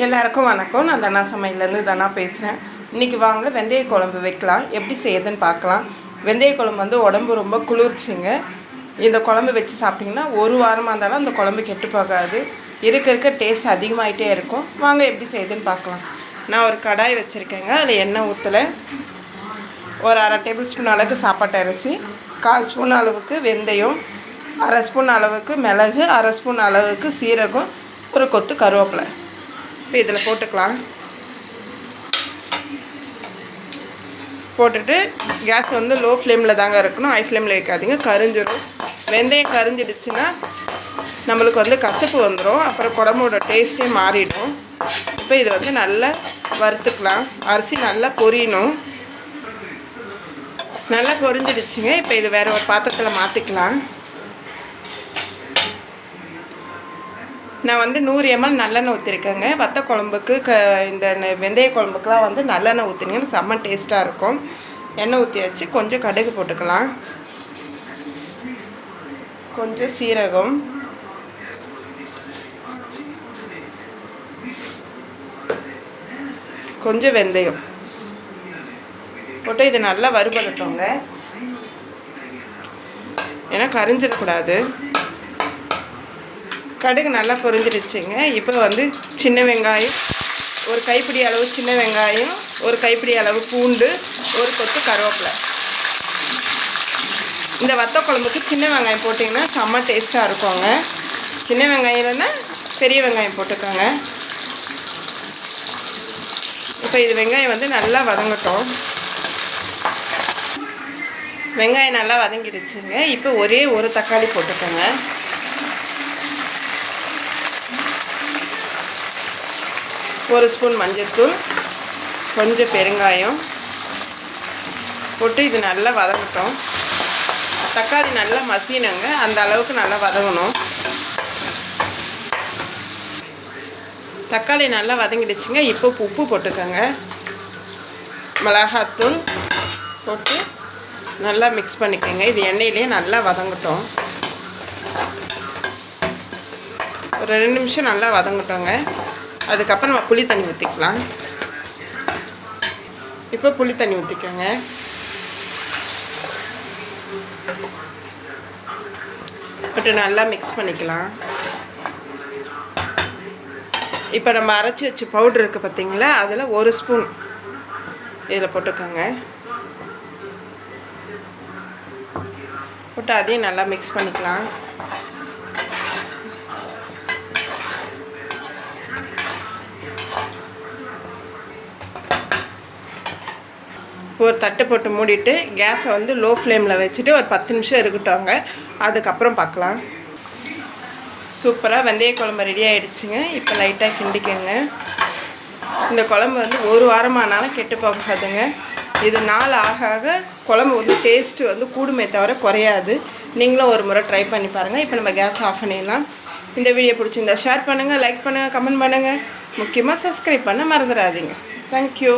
எல்லாருக்கும் வணக்கம். நான் தனா சமையலேருந்து தனா பேசுகிறேன். இன்றைக்கி வாங்க வெந்தய குழம்பு வைக்கலாம். எப்படி செய்யுதுன்னு பார்க்கலாம். வெந்தய குழம்பு வந்து உடம்பு ரொம்ப குளிர்ச்சிங்க. இந்த குழம்பு வச்சு சாப்பிட்டிங்கன்னா ஒரு வாரமாக இருந்தாலும் அந்த குழம்பு கெட்டு போகாது. இருக்க இருக்க டேஸ்ட் அதிகமாகிட்டே இருக்கும். வாங்க எப்படி செய்யுதுன்னு பார்க்கலாம். நான் ஒரு கடாய் வச்சுருக்கேங்க. அதில் எண்ணெய் ஊற்றலை ஒரு அரை டேபிள் ஸ்பூன் அளவுக்கு சாப்பாட்டு அரிசி கால் ஸ்பூன் அளவுக்கு வெந்தயம் அரை ஸ்பூன் அளவுக்கு மிளகு அரை ஸ்பூன் அளவுக்கு சீரகம் ஒரு கொத்து கருவேப்பிலை. இப்போ இதில் போட்டுக்கலாம். போட்டுட்டு கேஸ் வந்து லோ ஃப்ளேமில் தாங்க இருக்கணும். ஹை ஃப்ளேமில் வைக்காதீங்க. கரிஞ்சிடும் வெந்தயம் கரிஞ்சிடுச்சுன்னா நம்மளுக்கு வந்து கசப்பு வந்துடும் அப்புறம் குழம்போட டேஸ்ட்டே மாறிடும். இப்போ இதை வந்து நல்லா வறுத்துக்கலாம். அரிசி நல்லா பொரியணும். நல்லா பொரிஞ்சிடுச்சுங்க. இப்போ இது வேறு ஒரு பாத்திரத்தில் மாற்றிக்கலாம் நான் வந்து நூறு எம்எல் நல்லெண்ணெய் ஊற்றிருக்கேங்க வத்த குழம்புக்கு க இந்த வெந்தய குழம்புக்குலாம் வந்து நல்லெண்ணெய் ஊற்றினீங்கன்னு செம்ம டேஸ்ட்டாக இருக்கும். எண்ணெய் ஊற்றி வச்சு கொஞ்சம் கடுகு போட்டுக்கலாம். கொஞ்சம் சீரகம். கொஞ்சம் வெந்தயம். போட்டு இது நல்லா வறுபடட்டோங்க. ஏன்னா கரிஞ்சிடக்கூடாது. கடுகு நல்லா பொரிஞ்சிருச்சுங்க. இப்போ வந்து சின்ன வெங்காயம் ஒரு கைப்பிடி அளவு சின்ன வெங்காயம் ஒரு கைப்பிடி அளவு பூண்டு ஒரு கொத்து கருவேப்பிலை. இந்த வத்த குழம்புக்கு சின்ன வெங்காயம் போட்டிங்கன்னா செம்ம டேஸ்ட்டாக இருக்குங்க. சின்ன வெங்காயம் இல்லைன்னா பெரிய வெங்காயம் போட்டுக்கோங்க. இப்போ இது வெங்காயம் வந்து நல்லா வதங்கட்டும். வெங்காயம் நல்லா வதங்கிடுச்சுங்க. இப்போ ஒரே ஒரு தக்காளி போட்டுக்கோங்க. ஒரு ஸ்பூன் மஞ்சள்தூள் கொஞ்சம் பெருங்காயம் போட்டு இது நல்லா வதங்கட்டும். தக்காளி நல்லா மசினங்க அந்த அளவுக்கு நல்லா வதங்கணும். தக்காளி நல்லா வதங்கிடுச்சுங்க இப்போ உப்பு போட்டுக்கோங்க. மிளகாத்தூள் போட்டு நல்லா மிக்ஸ் பண்ணிக்கோங்க இது எண்ணெயிலே நல்லா வதங்கட்டும். ஒரு ரெண்டு நிமிஷம் நல்லா வதங்கட்டோங்க. அதுக்கப்புறம் நம்ம புளி தண்ணி ஊற்றிக்கலாம் இப்போ புளி தண்ணி ஊற்றிக்கோங்க போட்டு நல்லா மிக்ஸ் பண்ணிக்கலாம். இப்போ நம்ம அரைச்சி வச்சு பவுட்ரு இருக்குது பார்த்தீங்களா அதில் ஒரு ஸ்பூன் இதில் போட்டுக்கோங்க. போட்டு அதையும் நல்லா மிக்ஸ் பண்ணிக்கலாம். ஒரு தட்டு போட்டு மூடிட்டு கேஸை வந்து லோ ஃப்ளேமில் வச்சுட்டு ஒரு பத்து நிமிஷம் இருக்கட்டும்ங்க. அதுக்கப்புறம் பார்க்கலாம். சூப்பராக வெந்தய குழம்பு ரெடி ஆகிடுச்சுங்க இப்போ லைட்டாக கிண்டிக்கங்க. இந்த குழம்பு வந்து ஒரு வாரமானாலும் கெட்டு போகாதுங்க. இது நாள் ஆக ஆக குழம்பு வந்து டேஸ்ட்டு வந்து கூடுமே தவிர குறையாது. நீங்களும் ஒரு முறை ட்ரை பண்ணி பாருங்கள் இப்போ நம்ம கேஸ் ஆஃப் பண்ணிடலாம். இந்த வீடியோ பிடிச்சிருந்தா ஷேர் பண்ணுங்கள் லைக் பண்ணுங்கள் கமெண்ட் பண்ணுங்கள் முக்கியமாக சப்ஸ்கிரைப் பண்ண மறந்துடாதீங்க. தேங்க்யூ